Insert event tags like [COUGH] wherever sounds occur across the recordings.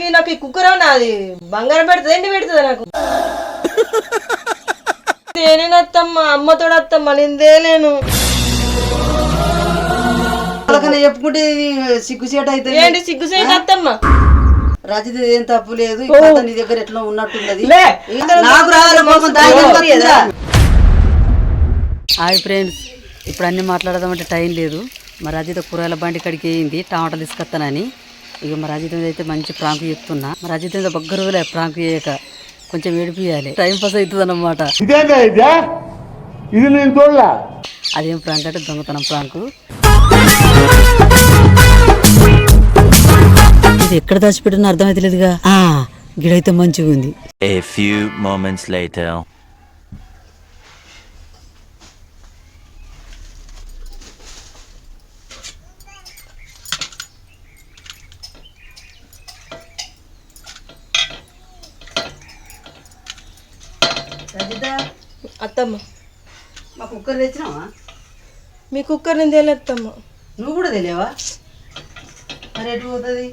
ఈ నాకు ఈ కుక్కర్ అది బంగారం పెడుతుంది? ఏంటి పెడుతుంది నాకు? నేనేను అత్తమ్మ అమ్మతో అత్తమ్మ నేను. తేలేను వాళ్ళకన్నా చెప్పుకుంటే ఇది సిగ్గుసేట అయితే ఏంటి సిగ్గు చేయక అత్తమ్మ? రచిత ఏం తప్పు లేదు. ఈ కథ నీ దగ్గర ఎట్లా ఉన్నట్టున్నది నాకు? Hi friends. ఇప్పుడు అన్ని మాట్లాడదామంటే టైం లేదు. మరి అజిత కూరగాయల బండి కడికి వేయింది టమాటాలు తీసుకొస్తానని ఇక మరి అజిత మీద అయితే మంచి ప్రాంకు చెప్తున్నా. మరి అజిత మీద రోజులే ప్రాంకు చేయక కొంచెం ఏడిపియాలి. టైం పాస్ అవుతుంది అన్నమాట ఇదేనా ఇదే? ఇది నేను చూడలే? అదేం ప్రాంక్ అంటే దొంగతనం ప్రాంకు ఇది ఎక్కడ దాచిపెట్టిన అర్థమైతలేదుగా ఆ గిడైతే మంచిగా ఉంది A few moments later. అత్తమ్మ. మా కుక్కర్ తెచ్చినావా? మీ కుక్కర్ నేను తేలేత్తమ్మ నువ్వు కూడా తెలియవా మరి ఎటు పోతుంది?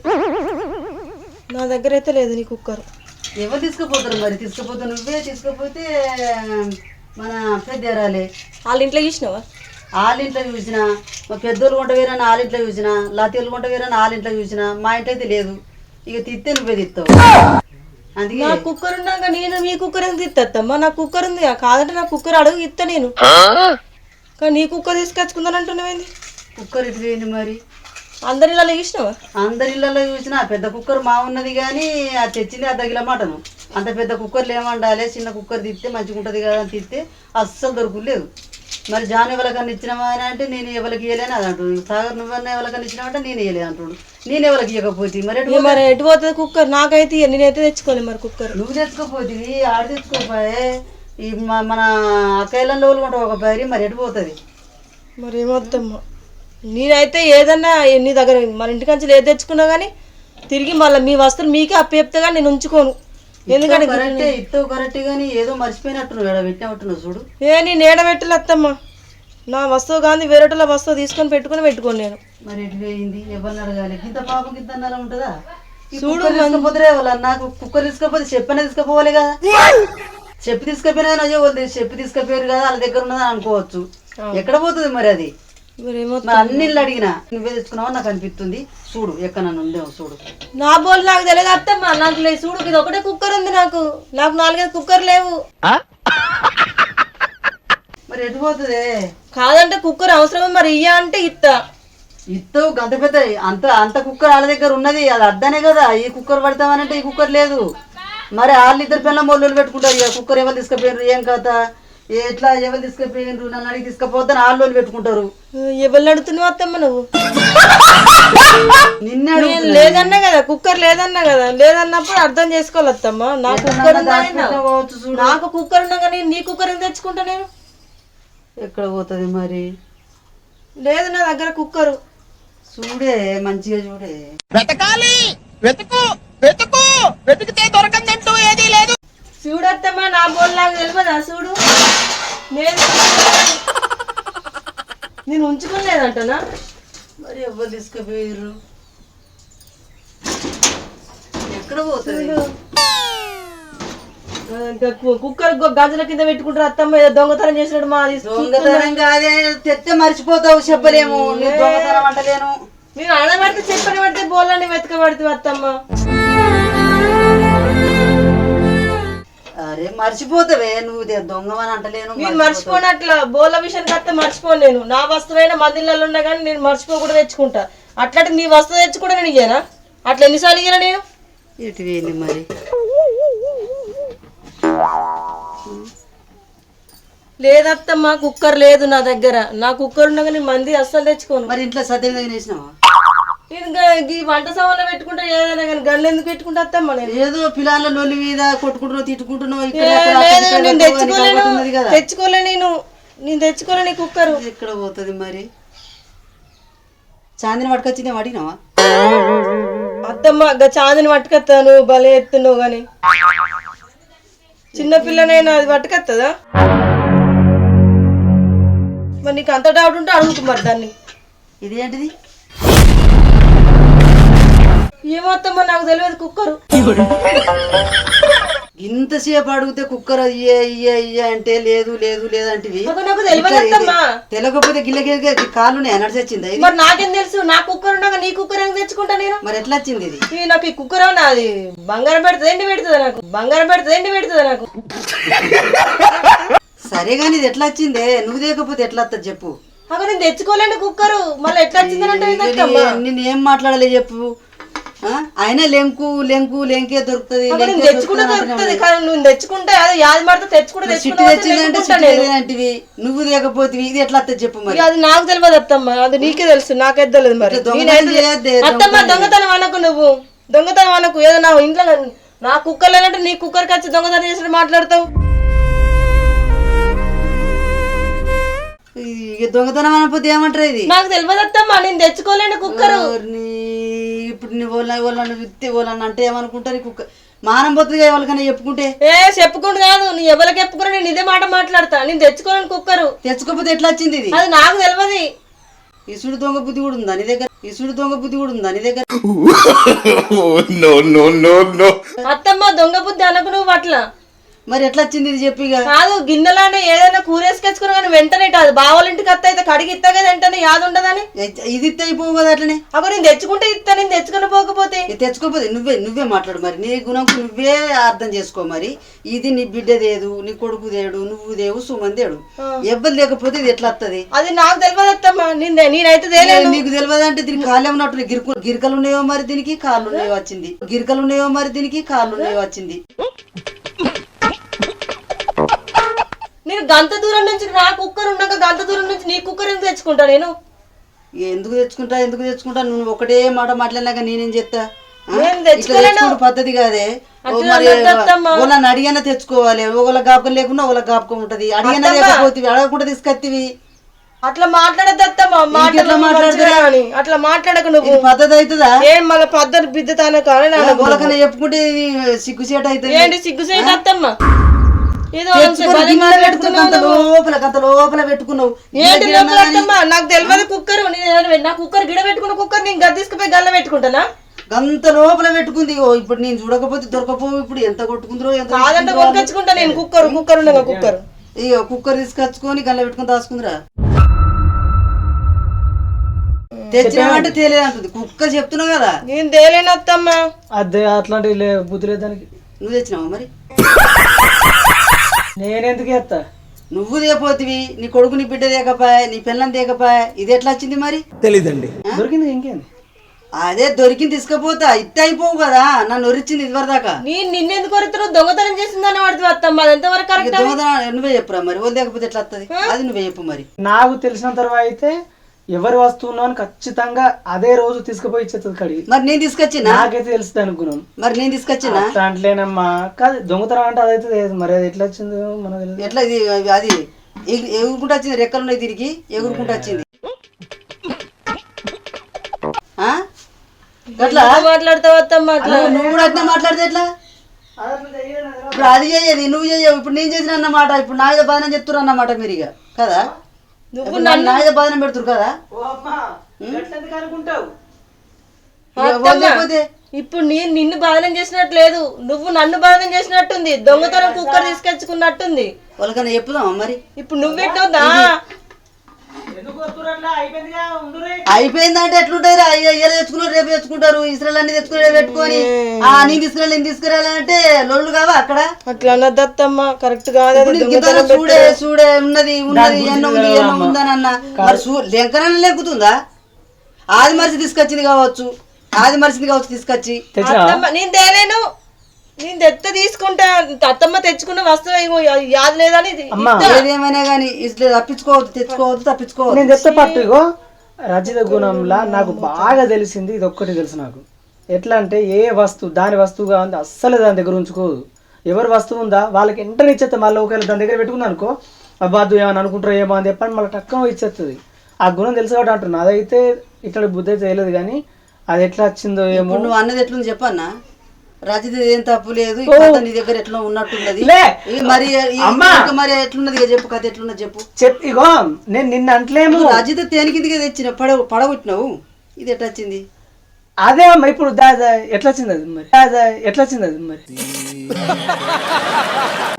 నా దగ్గర అయితే లేదు నీ కుక్కర్. ఎవరు తీసుకుపోతారు మరి? తీసుకుపోతే నువ్వే తీసుకుపోతే మన పెద్ద ఎరాలే వాళ్ళ ఇంట్లో చూసినావా? వాళ్ళ ఇంట్లో చూసిన. మా పెద్దోళ్ళు కొంట వేరని వాళ్ళ ఇంట్లో చూసిన. లాతీలు కొంట వేరని వాళ్ళ ఇంట్లో చూసిన. మా ఇంట్లో అయితే లేదు. ఇక తిత్తే నువ్వే తిత్తావు. నా కుక్కర్ ఉన్నాక నేను మీ కుక్కర్ ఎందుకు ఇత్తమ్మా నా కుక్కర్ ఉంది. కాదంటే నా కుక్కర్ అడుగు ఇత్త నేను. కానీ నీ కుక్కర్ తీసుకొచ్చుకుందని అంటున్నావేంది కుక్కర్ ఇటు పోయింది మరి? అందరి ఇలా చూసినావా? అందరి ఇళ్ళలో చూసిన. పెద్ద కుక్కర్ మా ఉన్నది కానీ అది తెచ్చింది అర్ధ కిలో మటను. అంత పెద్ద కుక్కర్లు ఏమండాలి? చిన్న కుక్కర్ తిత్తే మంచిగా ఉంటుంది కదా అని తిత్తే అస్సలు దొరకలేదు మరి జాన్ ఎవరికన్నా ఇచ్చినావా అని అంటే నేను ఎవరికి ఇవ్వలేను అది అంటుండు. సాగర్ నువ్వన్నా ఎవరికన్నా ఇచ్చినావంటే నేను ఇవ్వలేదు అంటుండు. నేను ఎవరికి ఇవ్వకపోతే మరి ఎటు మరి ఎటు పోతుంది కుక్కర్? నాకైతే నేనైతే తెచ్చుకోలే మరి కుక్కర్. నువ్వు తెచ్చుకోపోతుంది ఆడ తెచ్చుకోపోయే ఈ మన అక్కయ్యలలో ఉంటావు ఒక పైరి మరి ఎటు పోతుంది? మరి ఏమొద్దమ్మా నేనైతే ఏదన్నా నీ దగ్గర మన ఇంటికాంచి ఏది తెచ్చుకున్నా కానీ తిరిగి మళ్ళీ మీ వస్తువులు మీకే అప్పచెప్తే కానీ నేను ఉంచుకోను. ఎందుకంటే కరెక్టే ఇత్తవు కరెక్ట్ కానీ ఏదో మర్చిపోయినట్టు ఎడ పెట్టినట్టున్నావు చూడు. ఏ నేను ఏడబెట్టలే అత్తమ్మ. నా వస్తువు కానీ వేరేటోళ్ళ వస్తువు తీసుకొని పెట్టుకొని పెట్టుకోను నేను. మరి ఎటు పోయింది ఎవరిని అడగాలి? ఇంత పాపం ఇంత అన్నారా ఉంటుందా? చూడు తీసుకపోతే నాకు కుక్కర్ తీసుకపోతే చెప్పనే తీసుకుపోవాలి కదా. చెప్పి తీసుకపోయినా చెప్పి తీసుకుపోయారు కదా వాళ్ళ దగ్గర ఉన్నదని అనుకోవచ్చు. ఎక్కడ పోతుంది మరి అది? అన్ని అడిగినా నువ్వే తెచ్చుకున్నావు? నాకు అనిపిస్తుంది. చూడు ఎక్కడ నన్ను చూడు. నా బోల్ నాకు తెలియదు అత్తమ్మ నాకు లేదు. చూడు ఇది ఒకటే కుక్కర్ ఉంది నాకు. నాకు నాలుగైదు కుక్కర్ లేవు. మరి ఎటు పోతుంది? కాదంటే కుక్కర్ అవసరం మరి ఇయ్య అంటే ఇత్తా. ఇత్తవు గంత పెద్ద అంత అంత కుక్కర్ వాళ్ళ దగ్గర ఉన్నది. అది అద్దనే కదా. ఈ కుక్కర్ పడతామనంటే ఈ కుక్కర్ లేదు. మరి వాళ్ళు ఇద్దరు పిల్లల మొళ్ళు పెట్టుకుంటారు. ఇక కుక్కర్ ఎవరు తీసుకుపోయినారు ఏం కథ? ఎట్లా ఎవరు తీసుకుపోయినారు? నన్ను అడిగి తీసుకుపోతే వాళ్ళు పెట్టుకుంటారు. ఎవరిని అడుగుతున్నావు అత్తమ్మ నువ్వు? నిన్నే నేను లేదన్నా కదా కుక్కర్ లేదన్నా కదా లేదన్నప్పుడు అర్థం చేసుకోవాలి అత్తమ్మ. నా కుక్కర్ నాకు కుక్కర్ ఉన్నా కానీ నీ కుక్కర్ ఎందుకు తెచ్చుకుంటా నేను? ఎక్కడ పోతుంది మరి? లేదు నా దగ్గర కుక్కరు. చూడే మంచిగా చూడే. వెతకాలి వెతుకు వెతుకు వెతికితే దొరకందంటూ ఏదీ లేదు. చూడత్తమ్మా నా బోల్ నాకు తెలియదా? చూడు. నేను నేను ఉంచుకోలేదంటనా మరి ఎవరు తీసుకుపోయారు ఎక్కడ పోతుంది ఆ, ఇంకా కు- కుక్కర్ గొ- గజల కింద పెట్టుకుంటారు. అత్తమ్మ ఏదో దొంగతనం చేసినాడు మా దొంగతనం కాదే. తెస్తే మర్చిపోతావు చెప్పలేము. దొంగతనం అంటలేను. నేను అనబడితే చెప్పని పడితే బోళ్ళని వెతకబడితే అత్తమ్మ. అరే మర్చిపోతావే నువ్వు దే- దొంగవని అంటలేను నేను మర్చిపోనట్ల బోళ్ళ విషయానికి అత్త మర్చిపోను నేను. నా వస్తువైన మందిళ్ళలో ఉన్నా కానీ నేను మర్చిపోకుండా తెచ్చుకుంటా. అట్లాంటి నీ వస్తువు తెచ్చుకుంటా నేను ఇయ్యానా? అట్లా ఎన్నిసార్లు ఇయ్యనా నేను? ఇటు వేయండి మరి. లేదత్తమ్మ కుక్కర్ లేదు నా దగ్గర. నా కుక్కర్ ఉండగా నేను మంది అస్సలు తెచ్చుకోను. మరి ఇంట్లో సత్యం వేసినావా నేను గ- ఈ వంట సామాన్లు పెట్టుకుంటా ఏదైనా కానీ గన్లు ఎందుకు పెట్టుకుంటా అత్తమ్మ నేను? ఏదో పిల్లల లొల్లి మీద కొట్టుకుంటున్నావు తిట్టుకుంటున్నావు నేను తెచ్చుకోలేను. తెచ్చుకోలే నేను. నేను తెచ్చుకోలే నీ కుక్కరు. ఎక్కడ పోతుంది మరి? చాందిని పట్టుకొచ్చింది అడిగినావా అత్తమ్మ చాందిని పట్టుకొస్తాను భలే ఎత్తున్నావు కానీ చిన్న పిల్లనైనా అది పట్టుకొస్తుందా మరి నీకు అంత డౌట్ ఉంటే అడుగుతు మరి దాన్ని. ఇదేంటిది? ఏమొత్తమ్మా నాకు తెలియదు కుక్కరు. ఇంతసేపు అడిగితే కుక్కర్ అయ్యే అయ్యే అయ్యే అంటే లేదు లేదు లేదు అంటివి. అగో నాకు తెలియకపోతే గిల్లకి కాళ్ళు నడిచొచ్చింది ఇది? మరి నాకేం తెలుసు? నా కుక్కర్ ఉండగా నీ కుక్కర్ ఎందుకు తెచ్చుకుంటా నేను? మరి ఎట్లా వచ్చింది ఇది? నాకు ఈ కుక్కర్ అది బంగారం పెడుతుంది ఎండి పెడుతుంది నాకు? బంగారం పెడుతుంది ఎండి పెడుతుంది నాకు? సరే కానీ ఇది ఎట్లా వచ్చిందే? నువ్వు తేకపోతే ఎట్లా వస్తుంది చెప్పు. అక్కడ నేను తెచ్చుకోలేండి కుక్కరు. మళ్ళీ ఎట్లా వచ్చిందని అంటే? నేను ఏం మాట్లాడలే చెప్పు? అయినా లెంకు లెంకు లెంకే దొరుకుతుంది తెచ్చుకుంటే దొరుకుతుంది కానీ నువ్వు తెచ్చుకుంటే అది యాది మాడితే తెచ్చుకుంటే తెచ్చుకుంటే తెచ్చిందంటే నువ్వు తేకపోతే ఇది ఎట్లా వస్తుంది చెప్పు మరి. అది నాకు తెలియదు అత్తమ్మ అది నీకే తెలుసు నాకైతే తెలియదు మరి. అత్తమ్మ దొంగతనం అనకు నువ్వు. దొంగతనం అనకు. ఏదో నా ఇంట్లో నా కుక్కర్ లేదంటే నీ కుక్కర్కి వచ్చి దొంగతనం చేసినట్టు మాట్లాడతావు? దొంగతనం అనకపోతే ఏమంటారు ఇది? నాకు తెలియదు అత్తమ్మ నేను తెచ్చుకోలేండి కుక్కరు. ఇప్పుడు నీ వాళ్ళ వాళ్ళని విత్తి వాళ్ళని అంటే ఏమనుకుంటారు? కుక్క మానం పోతుంది ఎవరికైనా చెప్పుకుంటే? ఏ చెప్పుకుంటు కాదు. నీ ఎవరికి చెప్పుకున్నా నేను ఇదే మాట మాట్లాడతా. నేను తెచ్చుకోలేను కుక్కరు. తెచ్చుకోకపోతే ఎట్లా వచ్చింది ఇది? అది నాకు తెలియదు ఇసుడు దొంగ బుద్ధి కూడా ఉందా నీ దగ్గర? ఇసుడు దొంగ బుద్ధి కూడా ఉందా నీ దగ్గర. [LAUGHS] అత్తమ్మ దొంగ బుద్ధి అనకు నువ్వు అట్లా. మరి ఎట్లా వచ్చింది ఇది చెప్పి ఇక. కాదు గిన్నెలానే ఏదైనా కూరేసుకొచ్చుకున్నా కానీ వెంటనే ఇటు అది బావాల ఇంటికి అత్త అయితే కడిగి ఇస్తా కదా వెంటనే యాద ఉండదని. ఇది అయిపోవు కదా అట్లనే. అప్పుడు నేను తెచ్చుకుంటే ఇస్తా నేను తెచ్చుకుని పోకపోతే. ఇది తెచ్చుకోపోతే నువ్వే నువ్వే మాట్లాడు మరి. నీ గుణంకు నువ్వే అర్థం చేసుకో మరి. ఇది నీ బిడ్డదేదు నీ కొడుకు దేడు నువ్వు దేవు సుమన్ దేడు. ఎవ్వరు లేకపోతే ఇది ఎట్లా వస్తుంది అది నాకు తెలియదు అత్తమ్మ. నేను నేనైతే తేలేను నీకు తెలియదు అంటే దీనికి కాళ్ళు ఉన్నట్టు గిరుకు గిరికలు ఉన్నాయో మరి దీనికి? కాళ్ళు ఉన్నాయో వచ్చింది. గిరికలు ఉన్నాయో మరి దీనికి? కాళ్ళు ఉన్నాయో వచ్చింది. నేను గంత దూరం నుంచి నా కుక్కర్ ఉన్నాక గంత దూరం నుంచి నీ కుక్కర్ ఎందుకు తెచ్చుకుంటా నేను? ఎందుకు తెచ్చుకుంటా ఎందుకు తెచ్చుకుంటా? నువ్వు ఒకటే మాట మాట్లాడినాక నేనేం చెప్తా పద్ధతి కాదే. వాళ్ళని అడిగినా తెచ్చుకోవాలి. ఒకళ్ళ గాపకం లేకుండా ఒకళ్ళ గాపకం ఉంటది. అడిగినా. లేకపోతే అడగకుండా తీసుకొత్తివి అట్లా మాట్లాడద్దు అత్తమ్మ. మాటలు ఎట్లా మాట్లాడదురా? మంచిగా అని. అట్లా మాట్లాడక నువ్వు. పద్ధతి అవుతుందా? ఏం మళ్ళీ పద్ధతి బిద్దుతానే కానీ చెప్పుకుంటే సిగ్గుసేట అవుతుంది. ఏంటి సిగ్గుసేట అత్తమ్మ? లోపల పెట్టుకున్నావు. నాకు తెలియదు కుక్కర్ నా కుక్కర్ గిడ పెట్టుకున్న కుక్కర్ నేను గది తీసుకుపోయి గల్ల పెట్టుకుంటానా? గంత లోపల పెట్టుకుంది. ఓ ఇప్పుడు నేను చూడకపోతే దొరకపోవు ఇప్పుడు. ఎంత కొట్టుకుందరో ఎంత కాదంటే కొనుకొచ్చుకుంటా నేను కుక్కర్ కుక్కర్ ఉండగా కుక్కర్. ఇక కుక్కర్ తీసుకొచ్చుకొని గల్ల పెట్టుకొని దాచుకుందిరా. తెచ్చినామంటే తేలేదు అంటుంది. కుక్క చెప్తున్నావు కదా. నేను తేలేను అత్తమ్మ. అదే అట్లాంటివి లే బుద్ధి లేదు దానికి. నువ్వు తెచ్చినావా మరి? నేనెందుకు చేస్తా? నువ్వు తేపోతివి నీ కొడుకు నీ బిడ్డ తేకపాయ్ నీ పిల్లని తేకపాయ్ ఇది ఎట్లా వచ్చింది మరి? దొరికింది ఇంకేంది? అదే దొరికింది తీసుకపోతా ఇత్తే అయిపోవు కదా నన్ను ఒరిచింది ఇదివరదాకా. నేను నిన్నెందుకు కొడుతున్నావు దొంగతనం చేసిందని పడుతుంది అత్తమ్మ అది ఎంతవరకు దొంగతనం నువ్వే చెప్పురా మరి? వాళ్ళు లేకపోతే ఎట్లా వస్తుంది అది నువ్వే చెప్పు మరి. నాకు తెలిసిన తర్వాత అయితే ఎవరి వస్తువును అని ఖచ్చితంగా అదే రోజు తీసుకుపోయి ఇచ్చేస్తుంది కడిగి మరి నేను తీసుకొచ్చినా? నాకైతే తెలుస్తుంది అనుకున్నాం మరి నేను తీసుకొచ్చినా? అట్లా అంటలేనమ్మా. కాదు దొంగతనం అంటే అదైతే తెలియదు. మరి అది ఎట్లా వచ్చిందో మనకు ఎట్లా ఇది అది ఎగు- ఎగురుకుంటూ వచ్చింది? రెక్కలు ఉన్నాయి తిరిగి ఎగురుకుంటూ వచ్చింది? ఆ? ఎట్లా? మాట్లాడతావు అట్లా? నువ్వు కూడా అట్లా మాట్లాడితే ఎట్లా? ఇప్పుడు అది చేయదు నువ్వు చేయవు ఇప్పుడు నేను చేసిన అన్నమాట. ఇప్పుడు నా మీద బాధన చెప్తున్నారు అన్నమాట మీరు ఇక. కదా? ఇప్పుడు నన్ను నా మీద బాధన పెడుతురు కదా? అనుకుంటావు? లేకపోతే? ఇప్పుడు నేను నిన్ను బాధనం చేసినట్టు లేదు నువ్వు నన్ను బాధనం చేసినట్టుంది. దొంగతనం కుక్కర్ తీసుకొచ్చుకున్నట్టుంది వాళ్ళకన్నా చెప్పుదామా మరి? ఇప్పుడు నువ్వెట్టవుదా అయిపోయిందంటే ఎట్లుంటారు అయ్యా తెచ్చుకున్నారు రేపు తెచ్చుకుంటారు. ఇస్రాయల్ అన్ని తెచ్చుకుని రేపు పెట్టుకొని. ఆ నేను తీసుకురాలి నేను తీసుకురాలంటే లొల్లు కావా అక్కడ? అట్లా అన్నది అత్తమ్మ. కరెక్ట్ కాదు. నీకు చూడే చూడే ఉన్నది ఉన్నది ఎన్నో ఉంది ఎన్నో ఉందని అన్న. మరి చూ లెంకనన్నా లెక్కుతుందా? ఆది మరిచి తీసుకొచ్చింది కావచ్చు. ఆది మరిచింది కావచ్చు తీసుకొచ్చి. నేను తేలేను. నేను తెత్త తీసుకుంటా అత్తమ్మ తెచ్చుకున్న వస్తువు యాద లేదని ఇది అమ్మా. ఏదేమైనా కానీ ఇట్లా తప్పించుకోవద్దు తెచ్చుకోవద్దు తప్పించుకోవద్దు. నేను చెప్తే పట్టు ఇగో. రచిత గుణంలా నాకు బాగా తెలిసింది ఇది ఒక్కటి తెలుసు నాకు. ఎట్లా అంటే ఏ వస్తువు దాని వస్తువుగా ఉంది అస్సలు దాని దగ్గర ఉంచుకోదు. ఎవరి వస్తువు ఉందా? వాళ్ళకి వెంటనే ఇచ్చేస్తే మళ్ళీ ఒకవేళ దాని దగ్గర పెట్టుకుంది అనుకో అబ్బాదు ఏమని అనుకుంటారో ఏమో అని చెప్పని మళ్ళీ టక్కన ఇచ్చేస్తుంది ఆ గుణం తెలుసు కాబట్టి అంటున్నా. అదైతే ఇట్లా బుద్ధి అయితే చేయలేదు కానీ అది ఎట్లా వచ్చిందో ఏమో. నువ్వు అన్నది ఎట్లుంది చెప్పన్నా రచిత ఏం తప్పు లేదు ఈ కథ నీ దగ్గర ఎట్లా ఉన్నట్టున్నది మరి ఈ- అమ్మా. ఇంకా మరి ఎట్లున్నది చెప్పు కథ ఎట్లున్నది చెప్పు. చెప్ ఇగో నేను నిన్న అంటలేము. నువ్వు రజిత తేనికిందిగా తెచ్చిన పడ పడగొట్టినావు. ఇది ఎట్లా వచ్చింది? అదే అమ్మ ఇప్పుడు ఎట్లా వచ్చింది అది మరి? ఎట్లా వచ్చింది అది మరి?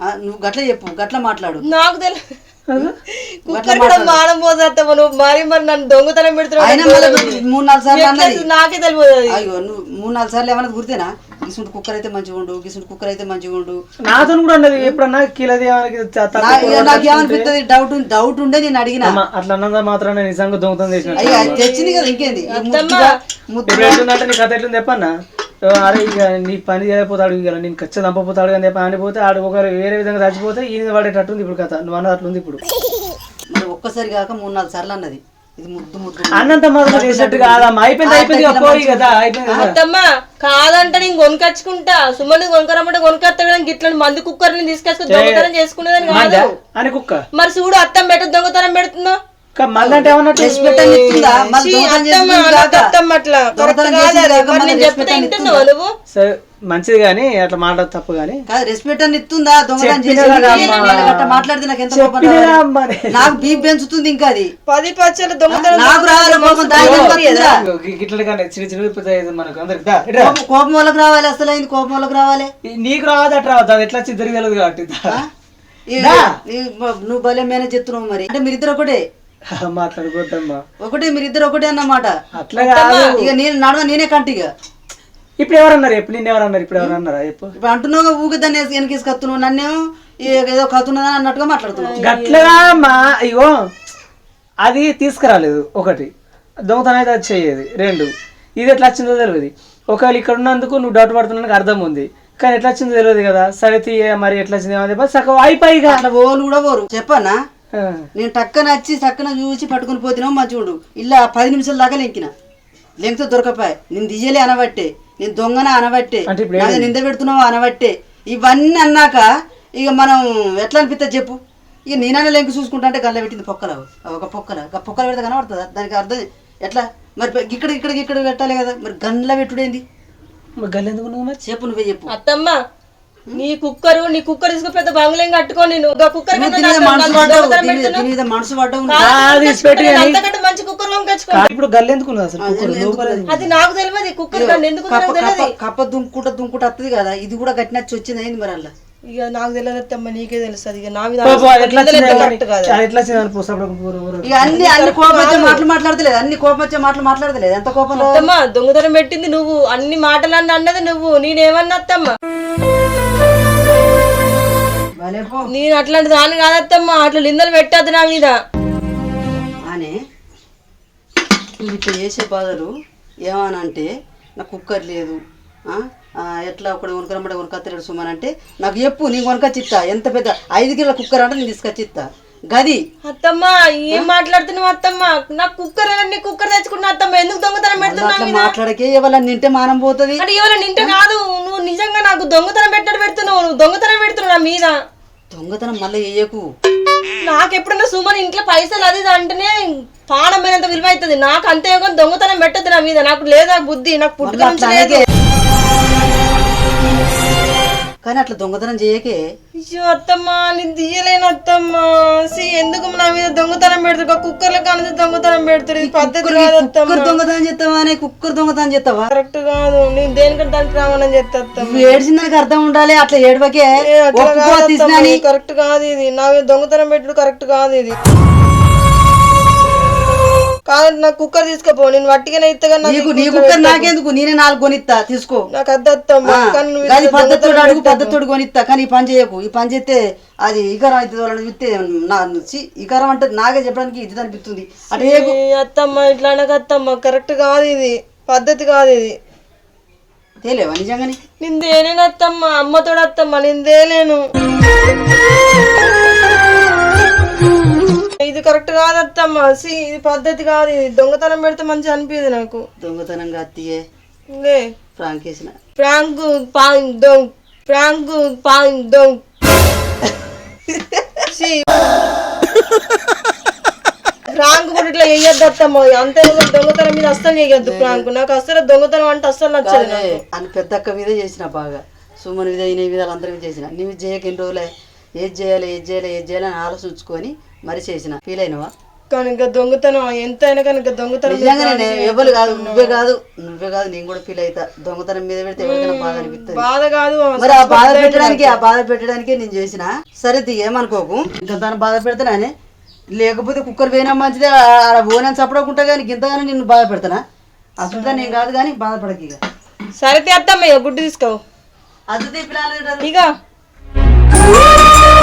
ఆ, నువ్వు గట్ల చెప్పు గట్ల మాట్లాడు. నాకు నువ్వు మరి మరి నన్ను దొంగతనం అయినా మళ్ళీ మూడు నాలుగు సార్లు అన్నది. పెడుతున్నావు నాకే తెలియదు అది. అయ్యో నువ్వు మూడు నాలుగు సార్లు ఏమన్నా గుర్తేనా? గిసుంటి కుక్కర్ అయితే మంచిగా ఉండు గిసుంటి కుక్కర్ అయితే మంచిగా ఉండు. నాతో కూడా అన్నది ఎప్పుడన్నా కిలది నాకు ఏమనిపిస్తుంది డౌట్ డౌట్ ఉండే నేను అడిగిన. అట్లా అన్నదా మాత్రాన నిజంగా దొంగతనం చేసిన. అయ్యో తెచ్చింది కదా ఇంకేంది? ఈ ముద్దుగా ముద్దు ఇప్పుడు ఎట్లుందంటే నీ కథ ఎట్లుంది చెప్పన్నా? ఓ, అరే ఇక నీ పని చేయకపోతాడు ఇక నేను ఖచ్చితంగా చంపపోతాడు అని చెప్పి ఆడిపోతే ఆడు ఒక వేరే విధంగా చచ్చిపోతే ఈయన పడేటట్టుంది ఇప్పుడు కథ. నువ్వు అన్నది అట్లుంది ఇప్పుడు. మరి ఒక్కసారి కాక మూడు నాలుగు సార్లు అన్నది. అన్నంత మాత్రం చేసినట్టు కాదమ్మా. అయిపోయింది అయిపోయింది ఇక పోయి కదా అయిపోయింది కదా. అత్తమ్మ కాదంటే నేను కొనుకొచ్చుకుంటా. సుమని కొనుకరమ్మంటే కొనుకొస్తా గిట్ల మంది కుక్కర్ని తీసుకొచ్చుకుని దొంగతనం చేసుకునేదని? కాదు. అని కుక్క? మరి చూడు అత్తం పెట్ట దొంగతనం పెడుతుందో? పెట్టని ఇస్తుందా మళ్ళీ మంచిది కానీ అట్లా మాట్లాడ తప్పు కానీ. రెస్పెక్ట్ అని ఇస్తుందా? దొంగతనం మాట్లాడితే నాకు ఎంత బీప్ పెంచుతుంది ఇంకా అది. పది పచ్చలు దొంగతనం నాకు రావాలి కానీ చిన్న చిన్న మనకు అందరికి. కోపం- వాళ్ళకి రావాలి అసలు అయింది కోపం వాళ్ళకి రావాలి. నీకు రావద్దు అట్లా రావద్దు అది ఎట్లా చిద్దరికి తెలియదు కాబట్టి నువ్వు భలే మేనేజ్ చెప్తున్నావు మరి. అంటే మీరిద్దరు ఒకటే? [LAUGHS] మాట్లాడుకోద్దమ్మా ఒకటే మీరిద్దరు ఒకటే అన్నమాట. అట్లా కాదు. ఇక నేను నడవ నేనే కంటిగా. ఇప్పుడు ఎవరన్నారు? ఎప్పుడు నిన్న ఎవరన్నారు? ఇప్పుడు ఎవరన్నారా? చెప్పు. ఇప్పుడు అంటున్నావు ఊగే దాన్ని వెనకేసి కత్తున్నావు నన్నేమో ఈ- ఏదో కత్తున్నదని అన్నట్టుగా మాట్లాడుతున్నావు. గట్లగా అమ్మా ఇగో అది తీసుకురాలేదు ఒకటి. దొంగతనం అయితే అది చేయేది. రెండు ఇది ఎట్లా వచ్చిందో తెలియదు. ఒకవేళ ఇక్కడ ఉన్నందుకు నువ్వు డౌట్ పడుతున్నానికి అర్థం ఉంది. కానీ ఎట్లా వచ్చిందో తెలియదు కదా. సరే తీయ మరి ఎట్లా వచ్చింది ఏమో చెప్పి సగం అయిపోయిగా అట్లా ఓలు కూడా పోరు. చెప్పన్నా? నేను టక్కన వచ్చి టక్కన చూసి పట్టుకుని పోతున్నావు మంచిగుండు ఇలా పది నిమిషాల దాకా లెంకిన. లెంకితే దొరకపాయి. నేను దియ్యలే అనబట్టే. నేను దొంగన అనబట్టే. నాది పెడుతున్నావు అనబట్టే. ఇవన్నీ అన్నాక ఇక మనం ఎట్లా అనిపిస్తుంది చెప్పు. ఇక నేనైనా లెంకి చూసుకుంటా అంటే గల్ల పెట్టింది పొక్కల ఒక పొక్కల. పొక్కల పెడితే కనబడుతుందా? దానికి అర్థం ఎట్లా? మరి ఇక్కడ ఇక్కడ ఇక్కడ పెట్టాలి కదా. మరి గన్ల పెట్టుడేంది? గల్లి ఎందుకు చెప్పు నువ్వే చెప్పు. అత్తమ్మ నీ కుక్కరు నీ కుక్కర్ తీసుకు పెద్ద బంగ్లేం కట్టుకో నేను ఒక కుక్కర్ మంచి కుక్కర్ ఇప్పుడు గల్లి ఎందుకు ఉన్నది అసలు అది నాకు తెలియదు కుక్కర్ ఎందుకు కప్ప కప్ప దుంకుట దుంకుట వస్తుంది కదా ఇది కూడా గట్టినచ్చి వచ్చింది అయింది మరి అలా ఇక నాకు తెలియదు అత్తమ్మ నీకే తెలుస్తుంది. ఇక నా అన్ని అన్ని కోపం వచ్చే మాటలు మాట్లాడతలేదు అన్ని కోపం వచ్చే మాటలు మాట్లాడతలేదు. ఎంత కోపంలో? అత్తమ్మ దొంగతనం పెట్టింది నువ్వు అన్ని మాటలు అన్న అన్నది నువ్వు నేనేమన్నా అత్తమ్మ? నేను అట్లాంటి దాన్ని కాదత్తమ్మ అట్లా నిందలు పెట్టద్దు నా మీద. అని నువ్వు ఇట్లా చేసే బాధలు ఏమనంటే నాకు కుక్కర్ లేదు ఎట్లా ఒకటి కొనుక్కరమ్మట కొనుక్కత్తలేడు సుమన్ అంటే నాకు చెప్పు నేను కొనుకొచ్చిత్తా ఎంత పెద్ద ఐదు కిలో కుక్కర్ అంటే నేను తీసుకొచ్చిత్తా. గది. అత్తమ్మ ఏం మాట్లాడుతున్నావు అత్తమ్మ? నాకు కుక్కర్ నీ కుక్కర్ తెచ్చుకున్నా అత్తమ్మ ఎందుకు దొంగతనం పెడుతున్నా అట్లా మాట్లాడకే ఎవరన్నా నింటే మానం పోతుంది? అంటే ఇవాళ నింట కాదు నువ్వు నిజంగా నాకు దొంగతనం పెట్టాడు పెడుతున్నావు నువ్వు దొంగతనం పెడుతున్నావు నా మీద. దొంగతనం మళ్ళీ వేయకు నాకు ఎప్పుడన్నా సుమన్ ఇంట్లో పైసలు అది ఇది అంటేనే పానం పోయినంత విలువ అవుతుంది. నాకు అంతే దొంగతనం పెట్టదు నా మీద. నాకు లేదా బుద్ధి నాకు పుట్టుక నుంచి లేదు. కానీ అట్లా దొంగతనం చేయకే. అయ్యో అత్తమ్మ నేను తీయలేను అత్తమ్మ. సి ఎందుకు నా మీద దొంగతనం పెడుతుంది కుక్కర్ల కానీ దొంగతనం పెడుతుంది ఇది పద్ధతి కాదు అత్తమ్మ. కుక్కర్ దొంగతనం చేస్తావా అనే కుక్కర్ దొంగతనం చేస్తావా? కరెక్ట్ కాదు. నేను దేనికంటే దానికి రావణం చేస్తా అత్తమ్మ. నువ్వు అర్థం ఉండాలి అట్లా ఏడవకే. ఏ, అట్లా ఒప్పుకో కాదు అత్తమ్మ, తీసినాని. ఇది కరెక్ట్ కాదు ఇది. నా మీద దొంగతనం పెట్టుడు కరెక్ట్ కాదు ఇది. కాదు నాకు కుక్కర్ తీసుకుపో నేను వట్టిగానే ఇత్తగా నీకు నీ కుక్కర్ నాకెందుకు? నేనే నాలుగు కొనిత్తా తీసుకో. నాకు పద్ధతితో దొంగతనం అడుగు పెట్టకు. పద్ధతితో కొనిత్తా కానీ ఈ పని చేయకు. ఈ పని చేస్తే అది ఇకరం అవుతుంది వాళ్ళని చూస్తే నా ఇకరం అంటే నాకే చెప్పడానికి ఇది అనిపిస్తుంది. అంటే అత్తమ్మ ఇట్లా అనక అత్తమ్మ కరెక్ట్ కాదు ఇది. పద్ధతి కాదు ఇది. తేలేవా నిజంగానే? నేను అత్తమ్మ అమ్మతోడు అత్తమ్మ నేను దేలేను ఇది కరెక్ట్ కాదు అత్తమ్మ సి ఇది పద్ధతి కాదు. ఇది దొంగతనం పెడితే మంచిగా అనిపించదు నాకు. దొంగతనంగా అత్తియే లే. ఫ్రాంక్ వేసిన ప్రాంక్ పాంగ్ దొంగ్. ప్రాంక్ పాంగ్ దొంగ్. ప్రాంక్ కూడా ఇట్లా వేయద్దు అత్తమ్మ అంతే దొంగతనం మీద అస్సలు వేయద్దు ప్రాంక్. నాకు అస్సలు దొంగతనం అంటే అస్సలు నచ్చదు. అని పెద్ద అక్క మీద చేసిన బాగా. సుమన్ మీద ఈయన మీద అందరి మీద చేసిన. నీవు చేయక ఎన్ని రోజులే? ఏది చేయాలి ఏది చేయాలి ఏది చేయాలి అని ఆలోచించుకొని మరి చేసిన. ఫీల్ అయినవా? కానీ ఇంకా దొంగతనం ఎంతైనా కానీ ఇంకా దొంగతనం నిజంగానే ఎవరు కాదు నువ్వే కాదు నువ్వే కాదు నేను కూడా ఫీల్ అవుతా దొంగతనం మీద పెడితే ఎవరికైనా బాధ అనిపిస్తుంది బాధ కాదు మరి ఆ బాధ పెట్టడానికి ఆ బాధ పెట్టడానికే నేను చేసిన. సరే తీ ఏమనుకోకు? ఇంకా దాన్ని బాధ పెడతానే లేకపోతే కుక్కర్ పోయినా మంచిదే ఆడ పోయినా చప్పడకుంటా కానీ ఇంతగానే నిన్ను బాధ పెడతానా? అసలు నేను కాదు కానీ బాధపడక ఇక. సరే ఇక గుడ్డు తీసుకో. అది ఇక Woo!